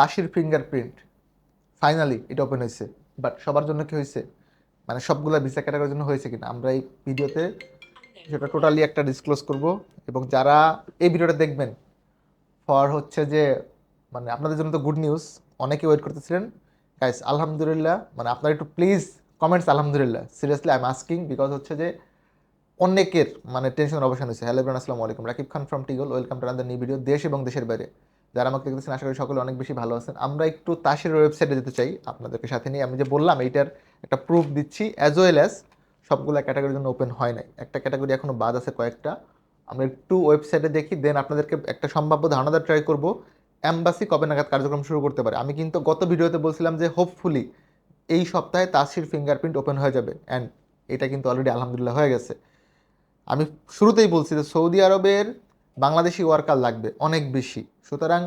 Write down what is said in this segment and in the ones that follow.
তাসির fingerprint finally এটা open হয়েছে। বাট সবার জন্য কি হয়েছে? মানে সবগুলো ভিসা ক্যাটাগরির জন্য হয়েছে কিনা? আমরা এই ভিডিওতে সেটা টোটালি একটা ডিসক্লোজ করব এবং যারা এই ভিডিওটা দেখবেন ফর হচ্ছে যে মানে আপনাদের জন্য তো গুড নিউজ অনেকে ওয়েট করতেছিলেন। গাইস আলহামদুলিল্লাহ মানে আপনারা একটু প্লিজ কমেন্টস আলহামদুলিল্লাহ। Seriously I am asking because হচ্ছে যে, অনেকের মানে টেনশনের অবসান হয়েছে। হ্যালো আসসালামু আলাইকুম। Rakib Khan from টিগল welcome to another new video দেশ এবং দেশের বাইরে। যারা আমাকে দেখতেছেন, আশা করি সকলে অনেক বেশি ভালো আছেন। আমরা একটু তাসের ওয়েবসাইটে যেতে চাই আপনাদেরকে সাথে নিয়ে। আমি যে বললাম, এইটার একটা প্রুফ দিচ্ছি অ্যাজ ওয়েল অ্যাজ সবগুলো ক্যাটাগরির জন্য ওপেন হয় নাই। একটা ক্যাটাগরি এখনও বাদ আছে কয়েকটা। আমরা একটু ওয়েবসাইটে দেখি দেন আপনাদেরকে একটা সম্ভাব্য ধারণা দেওয়ার ট্রাই করব। অ্যাম্বাসি কবে নাগাদ কার্যক্রম শুরু করতে পারে? আমি কিন্তু গত ভিডিওতে বলছিলাম যে হোপফুলি এই সপ্তাহে তাসির ফিঙ্গারপ্রিন্ট ওপেন হয়ে যাবে। অ্যান্ড এটা কিন্তু অলরেডি আলহামদুলিল্লাহ হয়ে গেছে। আমি শুরুতেই বলছি যে, সৌদি আরবের বাংলাদেশি ওয়ার্কার লাগবে অনেক বেশি। সুতরাং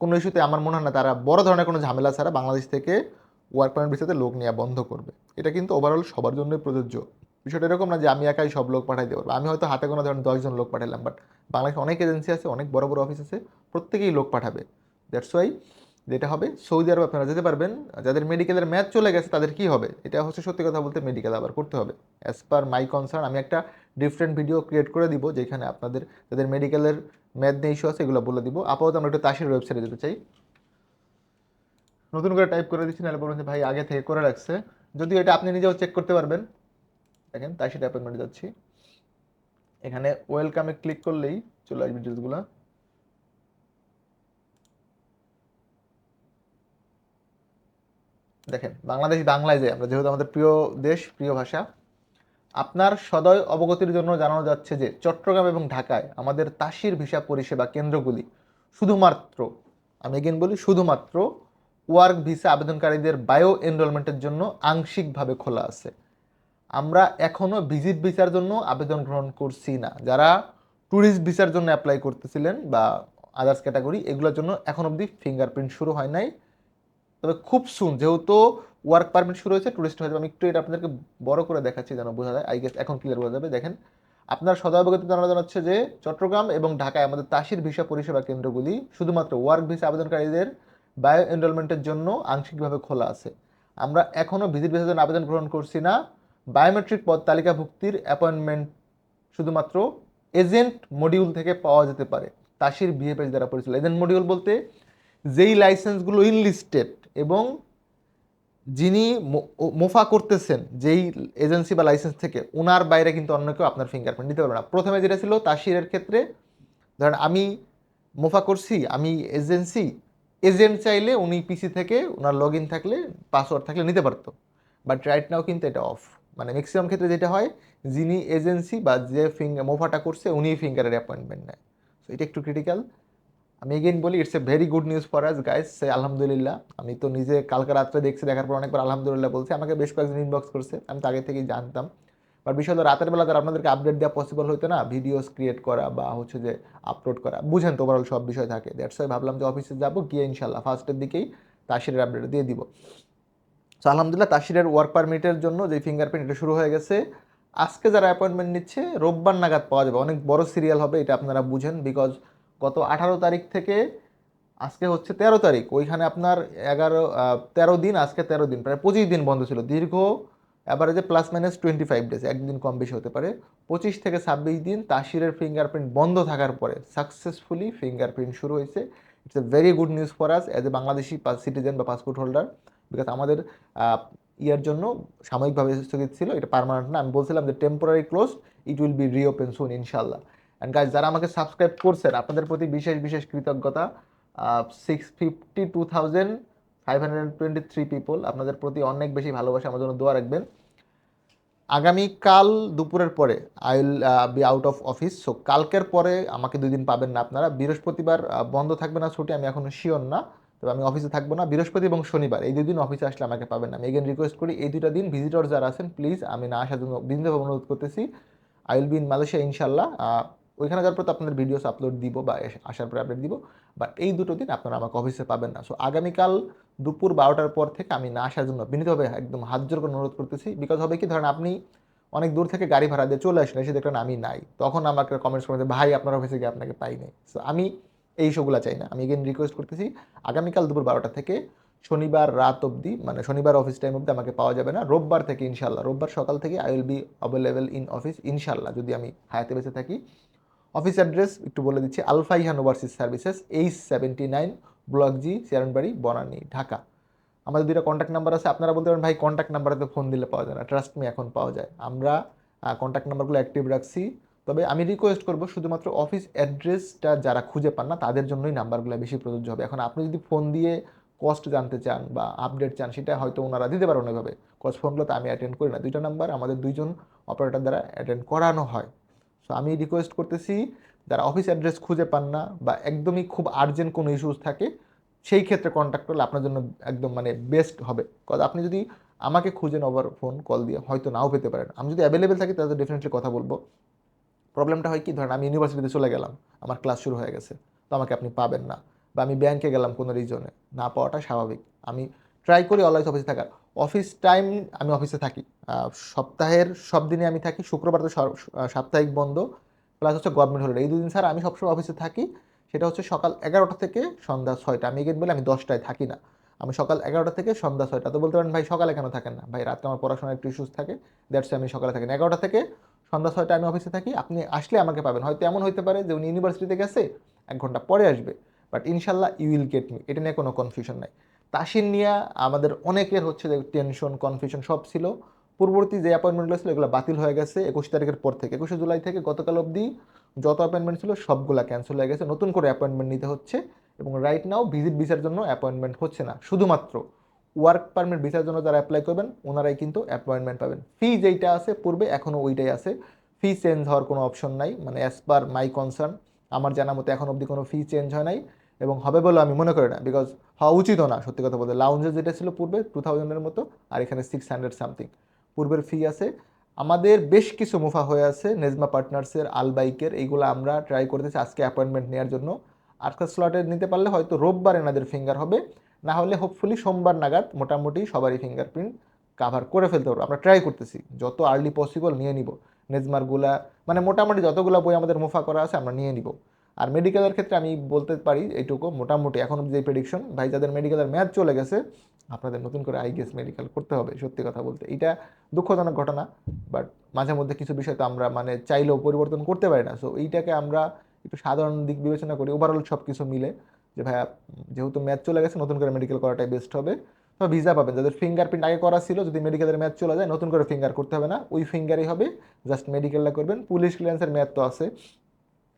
কোনো ইস্যুতে আমার মনে হয় না তারা বড় ধরনের কোনো ঝামেলা ছাড়া বাংলাদেশ থেকে ওয়ার্ক পারমিট ভিসাতে লোক নেওয়া বন্ধ করবে। এটা কিন্তু ওভারঅল সবার জন্যই প্রযোজ্য। বিষয়টা এরকম না যে আমি একাই সব লোক পাঠাই দিতে পারব। আমি হয়তো হাতে কোনো ধরনের দশজন লোক পাঠালাম বাট বাংলাদেশে অনেক এজেন্সি আছে, অনেক বড় বড় অফিস আছে, প্রত্যেকেই লোক পাঠাবে। দ্যাটস ওয়াই যেটা হবে, সৌদি আরব আপনারা যেতে পারবেন। যাদের মেডিকেলের ম্যাচ চলে গেছে, তাদের কি হবে? এটা হচ্ছে সত্যি কথা বলতে মেডিকেল আবার করতে হবে। অ্যাজ পার মাই কনসার্ন আমি একটা ডিফারেন্ট ভিডিও ক্রিয়েট করে দিব, যেখানে আপনাদের, যাদের মেডিকেলের ম্যাথ নিয়ে ইস্যু আছে, এগুলো বলে দিব। আপাতত আমরা একটু তাসের ওয়েবসাইটে যেতে চাই। নতুন করে টাইপ করে দিচ্ছি, নাহলে যে, ভাই, আগে থেকে করে রাখছে। যদিও এটা আপনি নিজেও চেক করতে পারবেন। দেখেন, তাসির অ্যাপয়েন্টমেন্টে যাচ্ছি। এখানে ওয়েলকামে ক্লিক করলেই চলে আসবে ডিটেলসগুলো দেখেন, বাংলাদেশ বাংলায় যে, আমরা যেহেতু আমাদের প্রিয় দেশ, প্রিয় ভাষা, আপনার সদয় অবগতির জন্য জানানো যাচ্ছে যে, চট্টগ্রাম এবং ঢাকায় আমাদের তাসির ভিসা পরিষেবা কেন্দ্রগুলি শুধুমাত্র, আমি এগেন বলি শুধুমাত্র ওয়ার্ক ভিসা আবেদনকারীদের বায়ো এনরোলমেন্টের জন্য আংশিকভাবে খোলা আছে। আমরা এখনও ভিজিট ভিসার জন্য আবেদন গ্রহণ করছি না। যারা ট্যুরিস্ট ভিসার জন্য অ্যাপ্লাই করতেছিলেন বা আদার্স ক্যাটাগরি এগুলোর জন্য এখন অবধি ফিঙ্গারপ্রিন্ট শুরু হয় নাই। তবে খুব সুন যেহেতু ওয়ার্ক পারমিট শুরু হয়েছে টুরিস্ট হয়ে যাবে। আমি একটু এটা আপনাদেরকে বড় করে দেখাচ্ছি যেন বোঝা যায়। আই গেস এখন ক্লিয়ার বোঝা যাবে। দেখেন, আপনার সদাবগত জানা জানাচ্ছে যে চট্টগ্রাম এবং ঢাকায় আমাদের তাসির ভিসা পরিষেবা কেন্দ্রগুলি শুধুমাত্র ওয়ার্ক ভিসা আবেদনকারীদের বায়ো এনরোলমেন্টের জন্য আংশিকভাবে খোলা আছে। আমরা এখনও ভিজিট ভিসার জন্য আবেদন গ্রহণ করছি না। বায়োমেট্রিক পদ তালিকাভুক্তির অ্যাপয়েন্টমেন্ট শুধুমাত্র এজেন্ট মডিউল থেকে পাওয়া যেতে পারে, তাসির বিএপএস দ্বারা পরিচালিত। এজেন্ট মডিউল বলতে যেই লাইসেন্সগুলো ইনলিস্টেড এবং যিনি মোফা করতেছেন, যেই এজেন্সি বা লাইসেন্স থেকে ওনার বাইরে কিন্তু অন্য কেউ আপনার ফিঙ্গারপ্রিন্ট দিতে পারবে না। প্রথমে যেটা ছিল তাসিরের ক্ষেত্রে, ধরেন আমি মোফা করছি, আমি এজেন্সি, এজেন্ট চাইলে উনি পিসি থেকে ওনার লগ ইন থাকলে পাসওয়ার্ড থাকলে নিতে পারতো। বাট রাইট নাও কিন্তু এটা অফ মানে ম্যাক্সিমাম ক্ষেত্রে যেটা হয়, যিনি এজেন্সি বা যে ফিঙ্গার মোফাটা করছে উনি ফিঙ্গারের অ্যাপয়েন্টমেন্ট নেয়। সো এটা একটু ক্রিটিক্যাল আমি এগেইন বলি it's a very good news for us guys say আলহামদুলিল্লাহ আমি তো নিজে কালকে রাত্রে দেখছি, দেখার পর অনেকবার আলহামদুলিল্লাহ বলছি। আমাকে বেশ কয়েকজন ইনবক্স করছে, আমি তো আগে থেকেই জানতাম। বাট বিষয় হলো, রাতের বেলা তার আপনাদেরকে আপডেট দেওয়া পসিবল হতো না ভিডিওস ক্রিয়েট করা বা হচ্ছে যে আপলোড করা। বুঝেন তো ওভারঅল সব বিষয় থাকে। দ্যাটস ওয়াই ভাবলাম যে অফিসে যাব, গিয়ে ইনশাল্লাহ ফার্স্টের দিকেই তাসিরের আপডেট দিয়ে দিব। সো আলহামদুলিল্লাহ তাসিরের ওয়ার্ক পারমিটের জন্য যে ফিঙ্গারপ্রিন্ট এটা শুরু হয়ে গেছে। আজকে যারা অ্যাপয়েন্টমেন্ট নিচ্ছে, রোববার নাগাদ পাওয়া যাবে। অনেক বড় সিরিয়াল হবে, এটা আপনারা বুঝেন বিকজ গত আঠারো তারিখ থেকে আজকে হচ্ছে তেরো তারিখ। ওইখানে আপনার এগারো তেরো দিন, আজকে তেরো দিন, প্রায় পঁচিশ দিন বন্ধ ছিল। দীর্ঘ অ্যাভারেজে plus minus twenty five days একদিন কম বেশি হতে পারে। পঁচিশ থেকে ছাব্বিশ দিন তাসিরের ফিঙ্গারপ্রিন্ট বন্ধ থাকার পরে সাকসেসফুলি ফিঙ্গারপ্রিন্ট শুরু হয়েছে। It's a very good news for us as a Bangladeshi citizen বা পাসপোর্ট হোল্ডার বিকজ আমাদের ইয়ার জন্য সাময়িকভাবে স্থগিত ছিল। এটা পার্মানেন্ট না। আমি বলছিলাম যে temporary close it will be reopen soon ইনশাল্লাহ অ্যান্ড গাইজ যারা আমাকে সাবস্ক্রাইব করছেন, আপনাদের প্রতি বিশেষ বিশেষ কৃতজ্ঞতা six fifty two thousand five hundred twenty three people আপনাদের প্রতি অনেক বেশি ভালোবাসা, আমার জন্য দোয়া রাখবেন। আগামীকাল দুপুরের পরে I will be out of office so কালকের পরে আমাকে দুই দিন পাবেন না আপনারা। বৃহস্পতিবার বন্ধ থাকবে না ছুটি, আমি এখনও শিওর না, তবে আমি অফিসে থাকব না। বৃহস্পতি এবং শনিবার, এই দুই দিন অফিসে আসলে আমাকে পাবেন না। আমি এগেন রিকোয়েস্ট করি, এই দুইটা দিন ভিজিটর যারা আছেন প্লিজ আমি না আসার জন্য বিন্দুভাবে অনুরোধ করতেছি। I will be in Malaysia ইনশাল্লাহ ওইখানে যাওয়ার পর তো আপনাদের ভিডিওস আপলোড দিব বা আসার পরে আপডেট দিব বাট এই দুটো দিন আপনারা আমাকে অফিসে পাবেন না। সো আগামীকাল দুপুর বারোটার পর থেকে আমি না আসার জন্য বিনীতভাবে একদম হাত জোর করে অনুরোধ করতেছি। বিকজ হবে কি ধরেন আপনি অনেক দূর থেকে গাড়ি ভাড়া দিয়ে চলে আসলেন এসে দেখলেন আমি নাই। তখন আমাকে কমেন্টস করে যে, ভাই আপনার অফিসে গিয়ে আপনাকে পাই নাই। সো আমি এই শোগুলো চাই না। আমি এগেন রিকোয়েস্ট করতেছি আগামীকাল দুপুর বারোটা থেকে শনিবার রাত অবধি মানে শনিবার অফিস টাইম অবধি আমাকে পাওয়া যাবে না। রোববার থেকে ইনশাল্লাহ রোববার সকাল থেকে I will be available in office ইনশাল্লাহ যদি আমি হায়াতে বেঁচে থাকি। অফিস অ্যাড্রেস একটু বলে দিচ্ছি Alfaihan overseas services H seventy nine block G Chairmanbari Banani, Dhaka. আমাদের দুইটা কন্ট্যাক্ট নাম্বার আছে, আপনারা বলতে পারেন, ভাই কন্ট্যাক্ট নাম্বারে তো ফোন দিলে পাওয়া যায় না ট্রাস্ট মি এখন পাওয়া যায়। আমরা কন্ট্যাক্ট নাম্বারগুলো অ্যাক্টিভ রাখছি, তবে আমি রিকোয়েস্ট করব শুধুমাত্র অফিস অ্যাড্রেসটা যারা খুঁজে পান না, তাদের জন্যই নাম্বারগুলো বেশি প্রযোজ্য হবে। এখন আপনি যদি ফোন দিয়ে কস্ট জানতে চান বা আপডেট চান, সেটা হয়তো ওনারা দিতে পারেন ওইভাবে। কস্ট ফোনগুলো তো আমি অ্যাটেন্ড করি না। দুইটা নাম্বার আমাদের দুইজন অপারেটর দ্বারা অ্যাটেন্ড করানো হয়। সো আমি রিকোয়েস্ট করতেছি, যারা অফিস অ্যাড্রেস খুঁজে পান না বা একদমই খুব আর্জেন্ট কোনো ইস্যুস থাকে, সেই ক্ষেত্রে কন্ট্যাক্ট করলে আপনার জন্য একদম মানে বেস্ট হবে। কজ আপনি যদি আমাকে খুঁজেন ওভার ফোন কল দিয়ে হয়তো নাও পেতে পারেন। আমি যদি অ্যাভেলেবেল থাকি, তাহলে ডেফিনেটলি কথা বলব। প্রবলেমটা হয় কি, ধরেন আমি ইউনিভার্সিটিতে চলে গেলাম, আমার ক্লাস শুরু হয়ে গেছে, তো আমাকে আপনি পাবেন না। বা আমি ব্যাংকে গেলাম কোনো রিজনে না পাওয়াটা স্বাভাবিক। আমি ট্রাই করি অলওয়েজ অফিসে থাকার। অফিস টাইম আমি অফিসে থাকি। সপ্তাহের সব দিনে আমি থাকি, শুক্রবার তো সাপ্তাহিক বন্ধ, প্লাস হচ্ছে গভর্নমেন্ট হলিডে এই দুদিন স্যার আমি সবসময় অফিসে থাকি, সেটা হচ্ছে সকাল এগারোটা থেকে সন্ধ্যা ছয়টা। আমি এগেন বলে আমি দশটায় থাকি না। আমি সকাল এগারোটা থেকে সন্ধ্যা ছয়টা। তো বলতে পারেন, ভাই, সকালে কেন থাকেন না? ভাই রাতে আমার পড়াশোনার একটু ইস্যুস থাকে দ্যাটস আমি সকালে থাকি না। এগারোটা থেকে সন্ধ্যা ছয়টা আমি অফিসে থাকি। আপনি আসলে আমাকে পাবেন। হয়তো এমন হতে পারে যে উনি ইউনিভার্সিটিতে গেছে, এক ঘণ্টা পরে আসবে বাট ইনশাল্লাহ ইউ উইল গেট মি এটা নিয়ে কোনো কনফিউশন নাই। তাসির নিয়ে, আমাদের অনেকের হচ্ছে যে টেনশন কনফিউশন সব ছিল। পূর্ববর্তী যে অ্যাপয়েন্টমেন্টগুলো ছিল, এগুলো বাতিল হয়ে গেছে একুশ তারিখের পর থেকে। একুশে জুলাই থেকে গতকাল অবধি যত অ্যাপয়েন্টমেন্ট ছিল, সবগুলা ক্যান্সেল হয়ে গেছে। নতুন করে অ্যাপয়েন্টমেন্ট নিতে হচ্ছে এবং রাইট নাও ভিজিট ভিসার জন্য অ্যাপয়েন্টমেন্ট হচ্ছে না। শুধুমাত্র ওয়ার্ক পারমিট ভিসার জন্য যারা অ্যাপ্লাই করবেন, ওনারাই কিন্তু অ্যাপয়েন্টমেন্ট পাবেন। ফি যেইটা আছে, পূর্বে এখনও ওইটাই আছে। ফি চেঞ্জ হওয়ার কোনো অপশন নাই। মানে অ্যাজ পার মাই কনসার্ন আমার জানা মতো এখন অবধি কোনো ফি চেঞ্জ হয় নাই। এবং হবে বলে আমি মনে করি না বিকজ হওয়া উচিতও না, সত্যি কথা বলতে। লাউঞ্জে যেটা ছিল পূর্বে টু থাউজেন্ডের মতো, আর এখানে সিক্স হান্ড্রেড সামথিং পূর্বের ফি আছে। আমাদের বেশ কিছু মুফা হয়ে আছে নেজমা পার্টনার্সের আলবাইকের এইগুলো আমরা ট্রাই করতেছি আজকে অ্যাপয়েন্টমেন্ট নেওয়ার জন্য। আজকের স্লটে নিতে পারলে হয়তো রোববার এনাদের ফিঙ্গার হবে, না হলে হোপফুলি সোমবার নাগাদ মোটামুটি সবারই ফিঙ্গারপ্রিন্ট কাভার করে ফেলতে পারব। আমরা ট্রাই করতেছি, যত আর্লি পসিবল নিয়ে নিব। নেজমারগুলা মানে মোটামুটি যতগুলো বই আমাদের মুফা করা আছে, আমরা নিয়ে নিব। আর মেডিকেলের ক্ষেত্রে আমি বলতে পারি এইটুকু, মোটামুটি এখন যে প্রেডিকশন ভাই যাদের মেডিকেলের ম্যাচ চলে গেছে, আপনাদের নতুন করে আই গেস মেডিকেল করতে হবে, সত্যি কথা বলতে। এটা দুঃখজনক ঘটনা বাট মাঝে মধ্যে কিছু বিষয় তো আমরা মানে চাইলেও পরিবর্তন করতে পারি না। সো এইটাকে আমরা একটু সাধারণ দিক বিবেচনা করি ওভারঅল সব কিছু মিলে যে, ভাইয়া, যেহেতু ম্যাচ চলে গেছে, নতুন করে মেডিকেল করাটাই বেস্ট হবে। তবে ভিসা পাবেন। যাদের ফিঙ্গারপ্রিন্ট আগে করা ছিল, যদি মেডিকেলের ম্যাচ চলে যায়, নতুন করে ফিঙ্গার করতে হবে না। ওই ফিঙ্গারই হবে জাস্ট মেডিকেলটা করবেন। পুলিশ ক্লিয়ারেন্সের ম্যাচ তো আছে।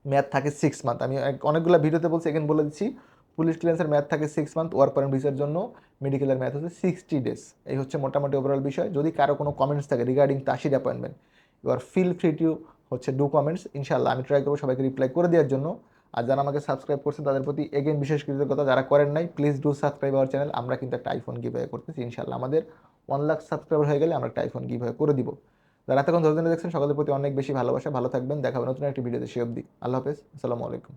ম্যাথ থাকে সিক্স মান্থ আমি অনেকগুলো ভিডিওতে বলছি এখানে বলে দিচ্ছি পুলিশ ক্লিয়ারেন্সের ম্যাথ থাকে সিক্স মান্থ ওয়ার্ক পারমিট ভিসার জন্য মেডিকেলের ম্যাথ হচ্ছে সিক্সটি ডেজ এই হচ্ছে মোটামুটি ওভারঅল বিষয়। যদি কারও কোনো কমেন্টস থাকে regarding Tasheer appointment you are feel free to হচ্ছে ডু কমেন্টস ইনশাল্লাহ আমি ট্রাই করব সবাইকে রিপ্লাই করে দেওয়ার জন্য। আর যারা আমাকে সাবস্ক্রাইব করছেন তাদের প্রতি এগেন বিশেষ কৃতজ্ঞতা। যারা করেন নাই please do subscribe our channel আমরা কিন্তু একটা আইফোন গিভ করতেছি। ইনশাল্লাহ আমাদের ওয়ান লাখ সাবস্ক্রাইবার হয়ে গেলে আমরা একটা আইফোন গিভ করে দিব। যারা এতক্ষণ ধরে দেখছেন, সকলের প্রতি অনেক বেশি ভালোবাসা। ভালো থাকবেন দেখা নতুন একটি ভিডিওতে। সে অবধি আল্লাহ হাফেজ। আসসালামু আলাইকুম।